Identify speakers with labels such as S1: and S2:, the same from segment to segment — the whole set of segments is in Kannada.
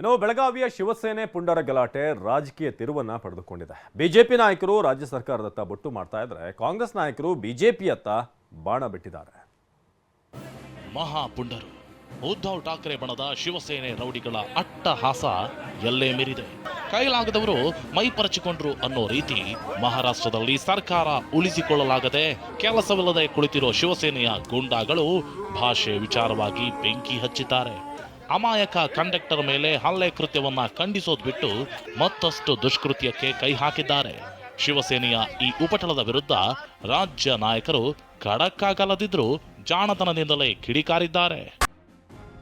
S1: ಇನ್ನು ಬೆಳಗಾವಿಯ ಶಿವಸೇನೆ ಪುಂಡರ ಗಲಾಟೆ ರಾಜಕೀಯ ತಿರುವನ್ನ ಪಡೆದುಕೊಂಡಿದೆ. ಬಿಜೆಪಿ ನಾಯಕರು ರಾಜ್ಯ ಸರ್ಕಾರದತ್ತ ಬೊಟ್ಟು ಮಾಡ್ತಾ ಇದ್ರೆ ಕಾಂಗ್ರೆಸ್ ನಾಯಕರು ಬಿಜೆಪಿಯತ್ತ ಬಾಣ ಬಿಟ್ಟಿದ್ದಾರೆ.
S2: ಮಹಾಪುಂಡರು ಉದ್ಧವ್ ಠಾಕ್ರೆ ಬಣದ ಶಿವಸೇನೆ ರೌಡಿಗಳ ಅಟ್ಟಹಾಸ ಎಲ್ಲೇ ಮೀರಿದೆ. ಕೈಲಾಗದವರು ಮೈಪರಚಿಕೊಂಡ್ರು ಅನ್ನೋ ರೀತಿ ಮಹಾರಾಷ್ಟ್ರದಲ್ಲಿ ಸರ್ಕಾರ ಉಳಿಸಿಕೊಳ್ಳಲಾಗದೆ ಕೆಲಸವಿಲ್ಲದೆ ಕುಳಿತಿರೋ ಶಿವಸೇನೆಯ ಗೂಂಡಾಗಳು ಭಾಷೆ ವಿಚಾರವಾಗಿ ಬೆಂಕಿ ಹಚ್ಚಿದ್ದಾರೆ. ಅಮಾಯಕ ಕಂಡಕ್ಟರ್ ಮೇಲೆ ಹಲ್ಲೆ ಕೃತ್ಯವನ್ನ ಖಂಡಿಸೋದ್ ಬಿಟ್ಟು ಮತ್ತಷ್ಟು ದುಷ್ಕೃತ್ಯಕ್ಕೆ ಕೈ ಹಾಕಿದ್ದಾರೆ. ಶಿವಸೇನೆಯ ಈ ಉಪಟಳದ ವಿರುದ್ಧ ರಾಜ್ಯ ನಾಯಕರು ಖಡಕ್ಕಾಗಲದಿದ್ರೂ ಜಾಣತನದಿಂದಲೇ ಕಿಡಿಕಾರಿದ್ದಾರೆ.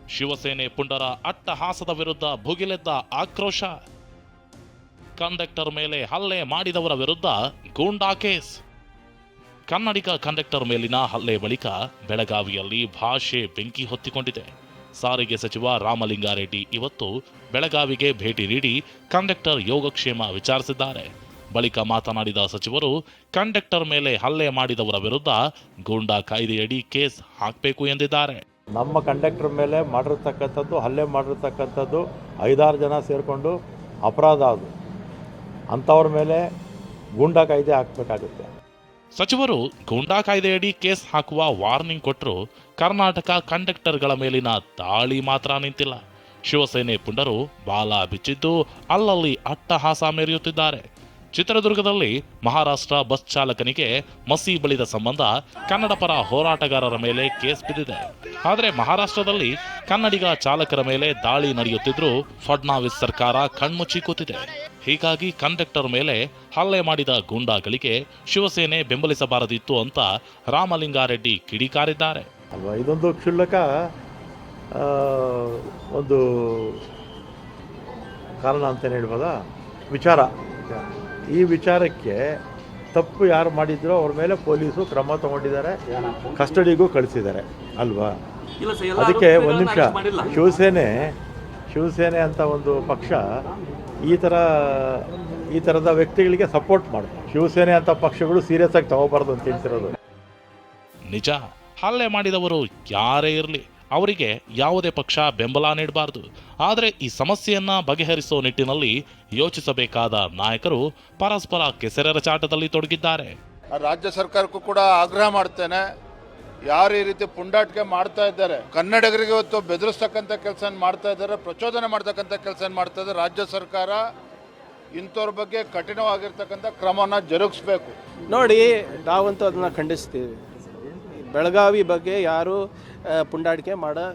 S2: ಶಿವಸೇನೆ ಪುಂಡರ ಅಟ್ಟಹಾಸದ ವಿರುದ್ಧ ಭುಗಿಲೆದ್ದ ಆಕ್ರೋಶ. ಕಂಡಕ್ಟರ್ ಮೇಲೆ ಹಲ್ಲೆ ಮಾಡಿದವರ ವಿರುದ್ಧ ಗೂಂಡಾ ಕೇಸ್. ಕನ್ನಡಿಗ ಕಂಡಕ್ಟರ್ ಮೇಲಿನ ಹಲ್ಲೆ ಬಳಿಕ ಬೆಳಗಾವಿಯಲ್ಲಿ ಭಾಷೆ ಬೆಂಕಿ ಹೊತ್ತಿಕೊಂಡಿದೆ. ಸಾರಿಗೆ ಸಚಿವ ರಾಮಲಿಂಗಾರೆಡ್ಡಿ ಇವತ್ತು ಬೆಳಗಾವಿಗೆ ಭೇಟಿ ನೀಡಿ ಕಂಡಕ್ಟರ್ ಯೋಗಕ್ಷೇಮ ವಿಚಾರಿಸಿದ್ದಾರೆ. ಬಳಿಕ ಮಾತನಾಡಿದ ಸಚಿವರು, ಕಂಡಕ್ಟರ್ ಮೇಲೆ ಹಲ್ಲೆ ಮಾಡಿದವರ ವಿರುದ್ಧ ಗೂಂಡಾ ಕಾಯ್ದೆಯಡಿ ಕೇಸ್ ಹಾಕಬೇಕು ಎಂದಿದ್ದಾರೆ.
S3: ನಮ್ಮ ಕಂಡಕ್ಟರ್ ಮೇಲೆ ಮಾಡಿರ್ತಕ್ಕಂಥದ್ದು, ಹಲ್ಲೆ ಮಾಡಿರ್ತಕ್ಕಂಥದ್ದು ಐದಾರು ಜನ ಸೇರಿಕೊಂಡು ಅಪರಾಧ ಅದು. ಅಂಥವ್ರ ಮೇಲೆ ಗೂಂಡಾ ಕಾಯ್ದೆ ಹಾಕಬೇಕಾಗುತ್ತೆ.
S2: ಸಚಿವರು ಗೂಂಡಾ ಕಾಯ್ದೆಯಡಿ ಕೇಸ್ ಹಾಕುವ ವಾರ್ನಿಂಗ್ ಕೊಟ್ಟರು ಕರ್ನಾಟಕ ಕಂಡಕ್ಟರ್ಗಳ ಮೇಲಿನ ದಾಳಿ ಮಾತ್ರ ನಿಂತಿಲ್ಲ. ಶಿವಸೇನೆ ಪುಂಡರು ಬಾಲ ಬಿಚ್ಚಿದ್ದು ಅಲ್ಲಲ್ಲಿ ಅಟ್ಟಹಾಸ ಮೆರೆಯುತ್ತಿದ್ದಾರೆ. ಚಿತ್ರದುರ್ಗದಲ್ಲಿ ಮಹಾರಾಷ್ಟ್ರ ಬಸ್ ಚಾಲಕನಿಗೆ ಮಸಿ ಬಳಿದ ಸಂಬಂಧ ಕನ್ನಡ ಪರ ಹೋರಾಟಗಾರರ ಮೇಲೆ ಕೇಸ್ ಬಿದ್ದಿದೆ. ಆದರೆ ಮಹಾರಾಷ್ಟ್ರದಲ್ಲಿ ಕನ್ನಡಿಗ ಚಾಲಕರ ಮೇಲೆ ದಾಳಿ ನಡೆಯುತ್ತಿದ್ರೂ ಫಡ್ನಾವಿಸ್ ಸರ್ಕಾರ ಕಣ್ಮುಚ್ಚಿ ಕೂತಿದೆ. ಹೀಗಾಗಿ ಕಂಡಕ್ಟರ್ ಮೇಲೆ ಹಲ್ಲೆ ಮಾಡಿದ ಗೂಂಡಾಗಳಿಗೆ ಶಿವಸೇನೆ ಬೆಂಬಲಿಸಬಾರದಿತ್ತು ಅಂತ ರಾಮಲಿಂಗಾರೆಡ್ಡಿ ಕಿಡಿಕಾರಿದ್ದಾರೆ.
S3: ಅಲ್ವಾ? ಇದೊಂದು ಕ್ಷುಲ್ಲಕ ಆ, ಒಂದು ಕಾರಣ ಅಂತ ಹೇಳ್ಬೋದ? ವಿಚಾರ. ಈ ವಿಚಾರಕ್ಕೆ ತಪ್ಪು ಯಾರು ಮಾಡಿದ್ರು ಅವ್ರ ಮೇಲೆ ಪೊಲೀಸು ಕ್ರಮ ತಗೊಂಡಿದ್ದಾರೆ ಕಸ್ಟಡಿಗೂ ಕಳಿಸಿದ್ದಾರೆ ಅಲ್ವಾ? ಅದಕ್ಕೆ ಒಂದು ನಿಮಿಷ ಶಿವಸೇನೆ ಶಿವಸೇನೆ ಅಂತ ಒಂದು ಪಕ್ಷ ಈ ಥರ ಈ ಥರದ ವ್ಯಕ್ತಿಗಳಿಗೆ ಸಪೋರ್ಟ್ ಮಾಡುತ್ತೆ. ಶಿವಸೇನೆ ಅಂತ ಪಕ್ಷಗಳು ಸೀರಿಯಸ್ ಆಗಿ ತಗೋಬಾರ್ದು ಅಂತ ಹೇಳ್ತಿರೋದು.
S2: ನಿಜ ಹಲ್ಲೆ ಮಾಡಿದವರು ಯಾರೇ ಇರಲಿ ಅವರಿಗೆ ಯಾವುದೇ ಪಕ್ಷ ಬೆಂಬಲ ನೀಡಬಾರದು. ಆದರೆ ಈ ಸಮಸ್ಯೆಯನ್ನ ಬಗೆಹರಿಸೋ ನಿಟ್ಟಿನಲ್ಲಿ ಯೋಚಿಸಬೇಕಾದ ನಾಯಕರು ಪರಸ್ಪರ ಕೆಸರೆರಚಾಟದಲ್ಲಿ ತೊಡಗಿದ್ದಾರೆ.
S4: ರಾಜ್ಯ ಸರ್ಕಾರಕ್ಕೂ ಕೂಡ ಆಗ್ರಹ ಮಾಡ್ತೇನೆ. ಯಾರು ಈ ರೀತಿ ಪುಂಡಾಟಿಕೆ ಮಾಡ್ತಾ ಇದ್ದಾರೆ? ಕನ್ನಡಿಗರಿಗೆ ಇವತ್ತು ಬೆದರಿಸ್ತಕ್ಕಂಥ ಕೆಲಸ ಮಾಡ್ತಾ ಇದ್ದಾರೆ, ಪ್ರಚೋದನೆ ಮಾಡ್ತಕ್ಕಂಥ ಕೆಲಸ ಮಾಡ್ತಾ ಇದ್ದಾರೆ. ರಾಜ್ಯ ಸರ್ಕಾರ ಇಂಥವ್ರ ಬಗ್ಗೆ ಕಠಿಣವಾಗಿರ್ತಕ್ಕಂಥ ಕ್ರಮನ ಜರುಗಿಸ್ಬೇಕು.
S5: ನೋಡಿ, ನಾವಂತೂ ಅದನ್ನು ಖಂಡಿಸ್ತೀವಿ. ಬೆಳಗಾವಿ ಬಗ್ಗೆ ಯಾರು ಪುಂಡಾಟಿಕೆ ಮಾಡೋ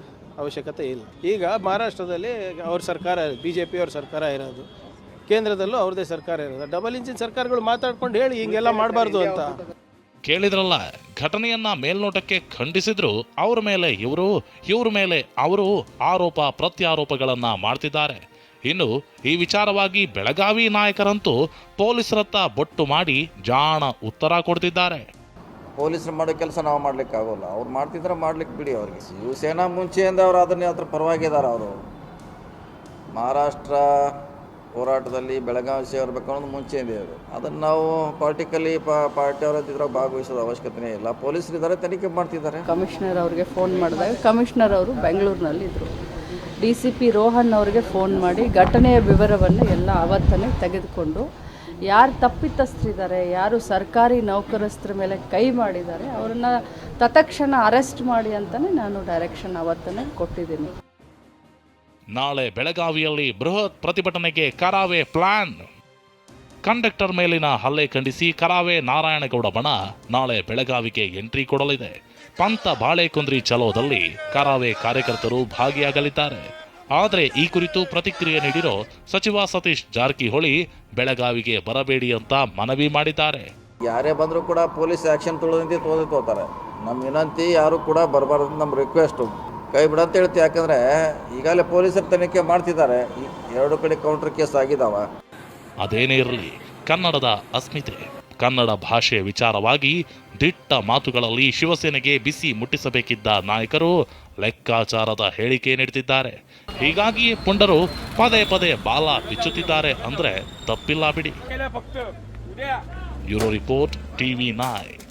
S5: ಅವಶ್ಯಕತೆ ಇಲ್ಲ. ಈಗ ಮಹಾರಾಷ್ಟ್ರದಲ್ಲಿ ಅವ್ರ ಸರ್ಕಾರ ಬಿ ಜೆ ಪಿಯವ್ರ ಸರ್ಕಾರ ಇರೋದು. ಕೇಂದ್ರದಲ್ಲೂ ಅವ್ರದ್ದೇ ಸರ್ಕಾರ ಇರೋದು. ಡಬಲ್ ಇಂಜಿನ್ ಸರ್ಕಾರಗಳು ಮಾತಾಡ್ಕೊಂಡು ಹೇಳಿ, ಹಿಂಗೆಲ್ಲ ಮಾಡಬಾರ್ದು ಅಂತ.
S2: ಕೇಳಿದ್ರಲ್ಲ, ಘಟನೆಯನ್ನ ಮೇಲ್ನೋಟಕ್ಕೆ ಖಂಡಿಸಿದ್ರು, ಅವ್ರ ಮೇಲೆ ಇವರು, ಇವ್ರ ಮೇಲೆ ಅವರು ಆರೋಪ ಪ್ರತ್ಯಾರೋಪಗಳನ್ನ ಮಾಡ್ತಿದ್ದಾರೆ. ಇನ್ನು ಈ ವಿಚಾರವಾಗಿ ಬೆಳಗಾವಿ ನಾಯಕರಂತೂ ಪೊಲೀಸರತ್ತ ಬೊಟ್ಟು ಮಾಡಿ ಜಾಣ ಉತ್ತರ ಕೊಡ್ತಿದ್ದಾರೆ.
S6: ಪೊಲೀಸರು ಮಾಡೋ ಕೆಲಸ ನಾವು ಮಾಡ್ಲಿಕ್ಕೆ ಆಗೋಲ್ಲ ಅವ್ರು ಮಾಡ್ತಿದ್ರೆ ಮಾಡ್ಲಿಕ್ಕೆ ಬಿಡಿ ಅವ್ರಿಗೆ. ಶಿವಸೇನಾ ಮುಂಚೆಯಿಂದ ಅವ್ರು ಅದನ್ನೇ ಅದ್ರ ಪರವಾಗಿದ್ದಾರೆ ಅವರು. ಮಹಾರಾಷ್ಟ್ರ ಹೋರಾಟದಲ್ಲಿ ಬೆಳಗಾವಿ ಸೇರಬೇಕು ಅನ್ನೋದು ಮುಂಚೆ ಇದೆ ಅದನ್ನು ನಾವು ಪಾರ್ಟಿಕಲಿ ಪಾರ್ಟಿಯವರ ಇದ್ರಾಗ ಭಾಗವಹಿಸೋದು ಅವಶ್ಯಕತೆ ಇಲ್ಲ. ಪೊಲೀಸರು ಇದ್ದಾರೆ ತನಿಖೆ ಮಾಡ್ತಿದ್ದಾರೆ.
S7: ಕಮಿಷನರ್ ಅವರಿಗೆ ಫೋನ್ ಮಾಡಿದಾಗ ಕಮಿಷನರ್ ಅವರು ಬೆಂಗಳೂರಿನಲ್ಲಿ ಇದ್ದರು ಡಿ ಸಿ ಪಿ ರೋಹನ್ ಅವರಿಗೆ ಫೋನ್ ಮಾಡಿ ಘಟನೆಯ ವಿವರವನ್ನು ಎಲ್ಲ ಆವತ್ತನೇ ತೆಗೆದುಕೊಂಡು ಯಾರು ತಪ್ಪಿತಸ್ಥರಿದ್ದಾರೆ, ಯಾರು ಸರ್ಕಾರಿ ನೌಕರಸ್ಥರ ಮೇಲೆ ಕೈ ಮಾಡಿದ್ದಾರೆ, ಅವರನ್ನು ತತ್ಕ್ಷಣ ಅರೆಸ್ಟ್ ಮಾಡಿ ಅಂತಲೇ ನಾನು ಡೈರೆಕ್ಷನ್ ಅವತ್ತನೇ ಕೊಟ್ಟಿದ್ದೀನಿ.
S2: ನಾಳೆ ಬೆಳಗಾವಿಯಲ್ಲಿ ಬೃಹತ್ ಪ್ರತಿಭಟನೆಗೆ ಕರಾವೆ ಪ್ಲಾನ್. ಕಂಡಕ್ಟರ್ ಮೇಲಿನ ಹಲ್ಲೆ ಖಂಡಿಸಿ ಕರಾವೆ ನಾರಾಯಣಗೌಡ ಬಣ ನಾಳೆ ಬೆಳಗಾವಿಗೆ ಎಂಟ್ರಿ ಕೊಡಲಿದೆ. ಪಂತ ಬಾಳೆಕುಂದ್ರಿ ಚಲೋದಲ್ಲಿ ಕರಾವೆ ಕಾರ್ಯಕರ್ತರು ಭಾಗಿಯಾಗಲಿದ್ದಾರೆ. ಆದರೆ ಈ ಕುರಿತು ಪ್ರತಿಕ್ರಿಯೆ ನೀಡಿರೋ ಸಚಿವ ಸತೀಶ್ ಜಾರಕಿಹೊಳಿ ಬೆಳಗಾವಿಗೆ ಬರಬೇಡಿ ಅಂತ ಮನವಿ ಮಾಡಿದ್ದಾರೆ.
S6: ಯಾರೇ ಬಂದರೂ ಕೂಡ ಪೊಲೀಸ್ ಆ್ಯಕ್ಷನ್ ತೊಗೊಳದಂತೆ ತೋದೇ ತೋತಾರೆ. ನಮ್ಮ ವಿನಂತಿ ಯಾರು ಕೂಡ ಬರಬಾರ್ದು ನಮ್ಮ ರಿಕ್ವೆಸ್ಟು ಕೈ ಬಿಡಂತ ಹೇಳ್ತೀವಿ ಯಾಕಂದರೆ ಈಗಾಗಲೇ ಪೊಲೀಸರು ತನಿಖೆ ಮಾಡ್ತಿದ್ದಾರೆ. ಎರಡು ಕಡೆ ಕೌಂಟರ್ ಕೇಸ್ ಆಗಿದ್ದಾವ
S2: ಅದೇನೇ ಇರಲಿ ಕನ್ನಡದ ಅಸ್ಮಿತೆ ಕನ್ನಡ ಭಾಷೆ ವಿಚಾರವಾಗಿ ದಿಟ್ಟ ಮಾತುಗಳಲ್ಲಿ ಶಿವಸೇನೆಗೆ ಬಿಸಿ ಮುಟ್ಟಿಸಬೇಕಿದ್ದ ನಾಯಕರು ಲೆಕ್ಕಾಚಾರದ ಹೇಳಿಕೆ ನೀಡುತ್ತಿದ್ದಾರೆ. ಹೀಗಾಗಿ ಪುಂಡರು ಪದೇ ಪದೇ ಬಾಲ ಬಿಚ್ಚುತ್ತಿದ್ದಾರೆ ಅಂದ್ರೆ ತಪ್ಪಿಲ್ಲ ಬಿಡಿ. Euro report TV nine